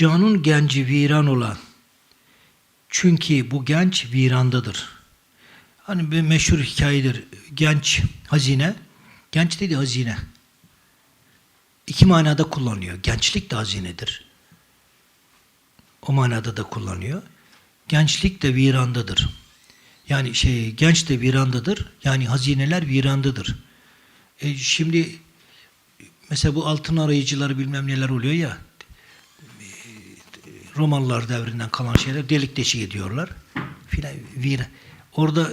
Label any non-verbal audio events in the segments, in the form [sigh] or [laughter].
Canın genci viran olan. Çünkü bu genç virandadır. Hani bir meşhur hikayedir. Genç hazine. Genç dedi hazine. İki manada kullanıyor. Gençlik de hazinedir. O manada da kullanıyor. Gençlik de virandadır. Yani şey genç de virandadır. Yani hazineler virandadır. E şimdi mesela bu altın arayıcıları bilmem neler oluyor ya. Romalılar devrinden kalan şeyler delik deşik ediyorlar. Filan vir. Orada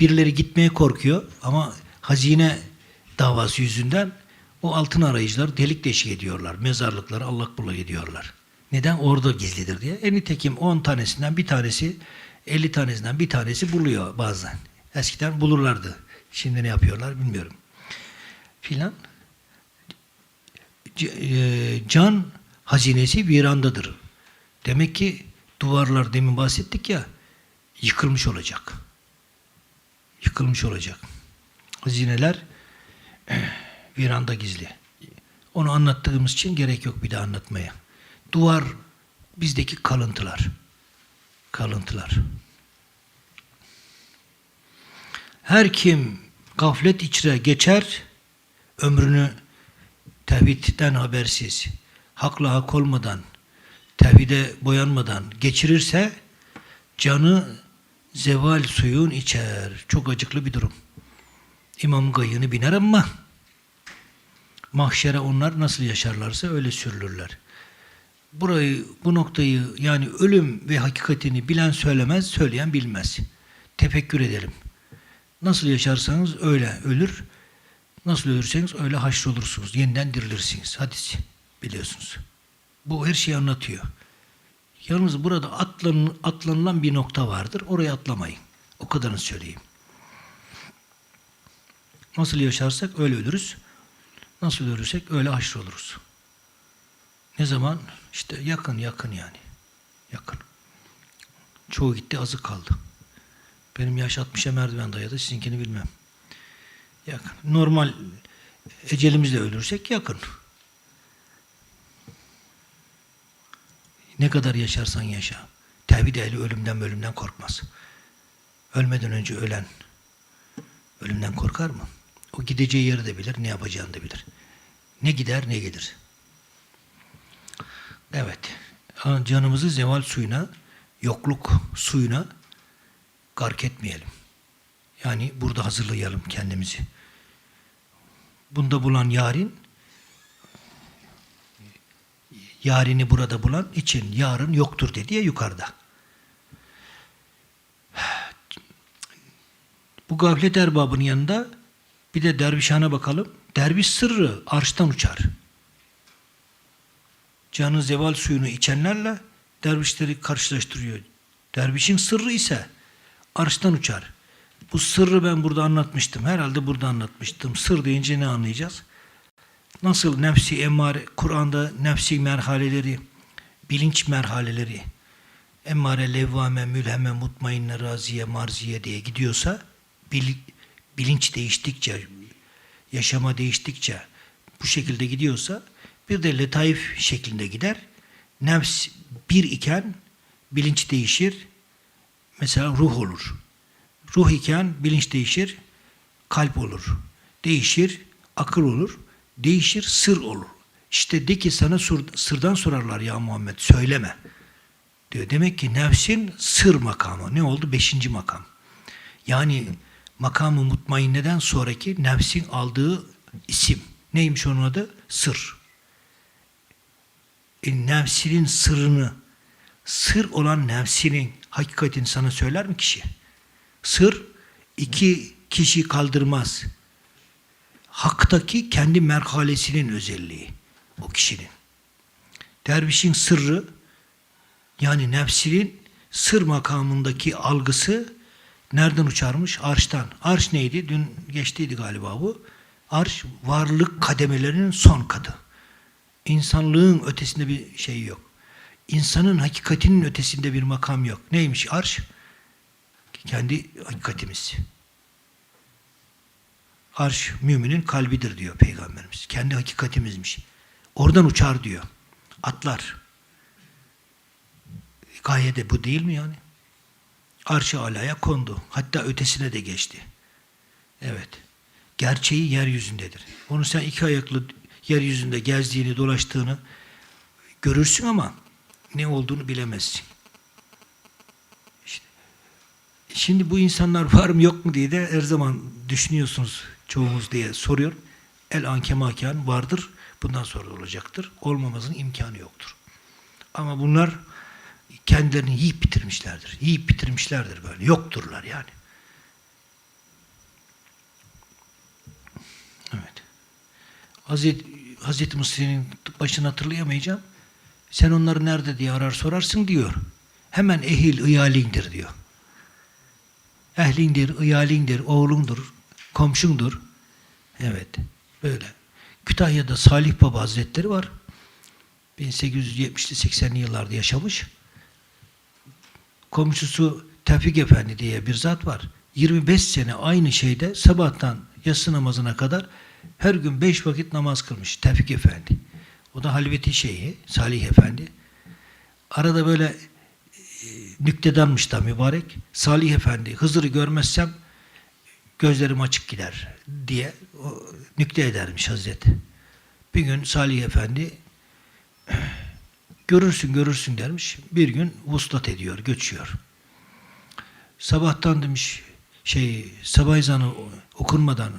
birileri gitmeye korkuyor ama hazine davası yüzünden o altın arayıcılar delik deşik ediyorlar. Mezarlıkları allak bullak ediyorlar. Neden? Orada gizlidir diye. E nitekim 10 tanesinden bir tanesi 50 tanesinden bir tanesi buluyor bazen. Eskiden bulurlardı. Şimdi ne yapıyorlar bilmiyorum. Filan. E, Can hazinesi virandadır. Demek ki duvarlar demin bahsettik ya yıkılmış olacak. Yıkılmış olacak. Hazineler [clears throat] viranda gizli. Onu anlattığımız için gerek yok bir daha anlatmaya. Duvar bizdeki kalıntılar. Kalıntılar. Her kim gaflet içre geçer, ömrünü tevhidden habersiz, hakla hak olmadan, tevhide boyanmadan geçirirse, canı zeval suyun içer. Çok acıklı bir durum. İmam gayını biner ama mahşere onlar nasıl yaşarlarsa öyle sürülürler. Burayı, bu noktayı yani ölüm ve hakikatini bilen söylemez, söyleyen bilmez. Tefekkür edelim. Nasıl yaşarsanız öyle ölür, nasıl ölürseniz öyle haşrolursunuz, yeniden dirilirsiniz. Hadis biliyorsunuz. Bu her şeyi anlatıyor. Yalnız burada atlan, atlanılan bir nokta vardır. Oraya atlamayın. O kadarını söyleyeyim. Nasıl yaşarsak öyle ölürüz. Nasıl ölürsek öyle haşroluruz. Ne zaman? İşte yakın yakın yani. Yakın. Çoğu gitti azı kaldı. Benim yaş 60'a merdiven dayadı. Sizinkini bilmem. Yakın. Normal ecelimizle ölürsek yakın. Ne kadar yaşarsan yaşa. Tevhid ehli ölümden ölümden korkmaz. Ölmeden önce ölen ölümden korkar mı? O gideceği yeri de bilir, ne yapacağını da bilir. Ne gider ne gelir. Evet. Canımızı zeval suyuna, yokluk suyuna gark etmeyelim. Yani burada hazırlayalım kendimizi. Bunda bulan yarin yarini burada bulan için yarın yoktur dedi ya yukarıda. Bu gaflet erbabının yanında bir de dervişhane bakalım. Derviş sırrı arştan uçar. Canı zeval suyunu içenlerle dervişleri karşılaştırıyor. Dervişin sırrı ise arştan uçar. Bu sırrı ben burada anlatmıştım. Herhalde burada anlatmıştım. Sır deyince ne anlayacağız? Nasıl nefsi emmare, Kur'an'da nefsi merhaleleri, bilinç merhaleleri, emmare, levvame, mülheme, mutmainne, raziye, marziye diye gidiyorsa, bil, bilinç değiştikçe, yaşama değiştikçe bu şekilde gidiyorsa, bir de letaif şeklinde gider. Nefs bir iken bilinç değişir, mesela ruh olur. Ruh iken bilinç değişir, kalp olur. Değişir, akıl olur. Değişir, sır olur. İşte de ki sana sırdan sorarlar ya Muhammed, söyleme. Diyor. Demek ki nefsin sır makamı. Ne oldu? Beşinci makam. Yani makamı mutmainneden sonraki nefsin aldığı isim. Neymiş onun adı? Sır. E, nefsinin sırrını, sır olan nefsinin hakikatini sana söyler mi kişi? Sır iki kişi kaldırmaz. Haktaki kendi merhalesinin özelliği o kişinin. Dervişin sırrı yani nefsinin sır makamındaki algısı nereden uçarmış? Arştan. Arş neydi? Dün geçtiydi galiba bu. Arş varlık kademelerinin son kadı. İnsanlığın ötesinde bir şey yok. İnsanın hakikatinin ötesinde bir makam yok. Neymiş arş? Kendi hakikatimiz. Arş müminin kalbidir diyor Peygamberimiz. Kendi hakikatimizmiş. Oradan uçar diyor. Atlar. Gaye de bu değil mi yani? Arş-ı alaya kondu. Hatta ötesine de geçti. Evet. Gerçeği yeryüzündedir. Onu sen iki ayaklı yeryüzünde gezdiğini, dolaştığını görürsün ama ne olduğunu bilemezsin. İşte. Şimdi bu insanlar var mı yok mu diye de her zaman düşünüyorsunuz çoğumuz diye soruyor. El ankemakan vardır. Bundan sonra da olacaktır. Olmamızın imkanı yoktur. Ama bunlar kendilerini yiyip bitirmişlerdir. Yiyip bitirmişlerdir böyle. Yokturlar yani. Evet. Hazreti, Hazreti Mısır'ın başını hatırlayamayacağım. Sen onları nerede diye arar sorarsın diyor. Hemen ehil iyalindir diyor. Ehlindir, iyalindir, oğlundur, komşundur. Evet, böyle. Kütahya'da Salih Baba Hazretleri var. 1870'li 80'li yıllarda yaşamış. Komşusu Tevfik Efendi diye bir zat var. 25 sene aynı şeyde sabahtan yatsı namazına kadar her gün beş vakit namaz kılmış Tevfik Efendi. O da halveti şeyhi Salih Efendi. Arada böyle e, nüktedanmış da mübarek. Salih Efendi Hızır'ı görmezsem gözlerim açık gider diye nükte edermiş Hazreti. Bir gün Salih Efendi görürsün görürsün dermiş. Bir gün vuslat ediyor, göçüyor. Sabahtan demiş şey sabah ezanı okunmadan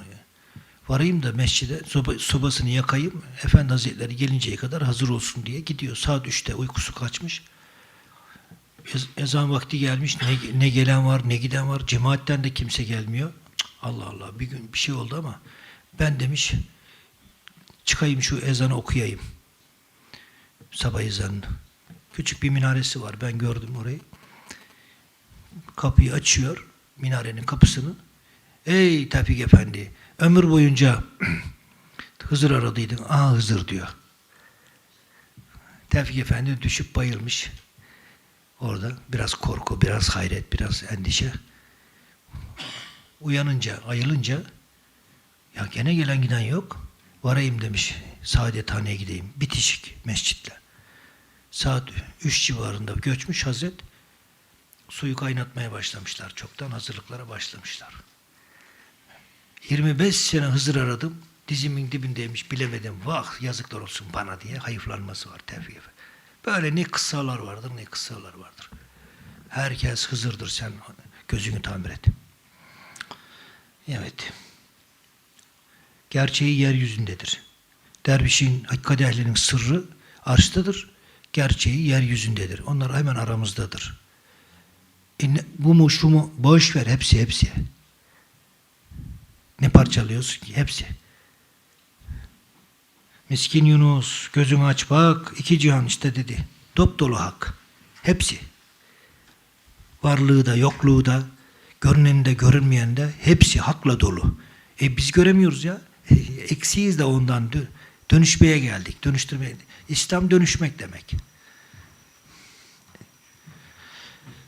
varayım da mescide soba, sobasını yakayım. Efendi Hazretleri gelinceye kadar hazır olsun diye gidiyor. Saat 3'te uykusu kaçmış. Ez- Ezan vakti gelmiş. Ne, ne gelen var, ne giden var. Cemaatten de kimse gelmiyor. Allah Allah bir gün bir şey oldu ama ben demiş çıkayım şu ezanı okuyayım. Sabah ezanını. Küçük bir minaresi var. Ben gördüm orayı. Kapıyı açıyor. Minarenin kapısını. Ey Tevfik Efendi, ömür boyunca [clears throat] Hızır aradıydın. Aa Hızır diyor. Tevfik Efendi düşüp bayılmış. Orada biraz korku, biraz hayret, biraz endişe. Uyanınca, ayılınca ya gene gelen giden yok. Varayım demiş. Saadethane'ye gideyim. Bitişik mescitle. Saat 3 civarında göçmüş Hazret. Suyu kaynatmaya başlamışlar. Çoktan hazırlıklara başlamışlar. 25 sene Hızır aradım. Dizimin dibindeymiş bilemedim. Vah yazıklar olsun bana diye hayıflanması var Tevfik Efendi. Böyle ne kıssalar vardır ne kıssalar vardır. Herkes Hızır'dır sen gözünü tamir et. Evet. Gerçeği yeryüzündedir. Dervişin, hakikat ehlinin sırrı arştadır. Gerçeği yeryüzündedir. Onlar hemen aramızdadır. E bu mu şu boş ver hepsi hepsi. Ne parçalıyorsun ki? Hepsi. Miskin Yunus gözünü aç bak iki cihan işte dedi. Dop dolu hak. Hepsi. Varlığı da yokluğu da görüneni de hepsi hakla dolu. E biz göremiyoruz ya. E, eksiyiz de ondan dö- dönüşmeye geldik. Dönüştürmeye. İslam dönüşmek demek.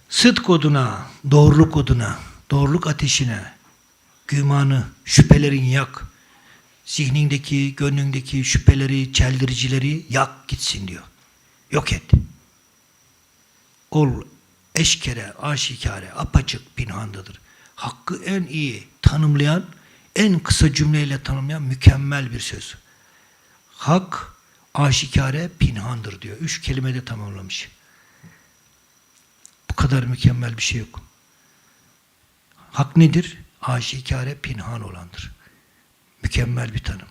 Sıdk oduna, doğruluk oduna, doğruluk ateşine, gümanı, şüphelerin yak. Zihnindeki, gönlündeki şüpheleri, çeldiricileri yak gitsin diyor. Yok et. Ol eşkere, aşikare, apaçık pinhandadır. Hakkı en iyi tanımlayan, en kısa cümleyle tanımlayan mükemmel bir söz. Hak, aşikare, pinhandır diyor. Üç kelimede tamamlamış. Bu kadar mükemmel bir şey yok. Hak nedir? Aşikare, pinhan olandır. Mükemmel bir tanım.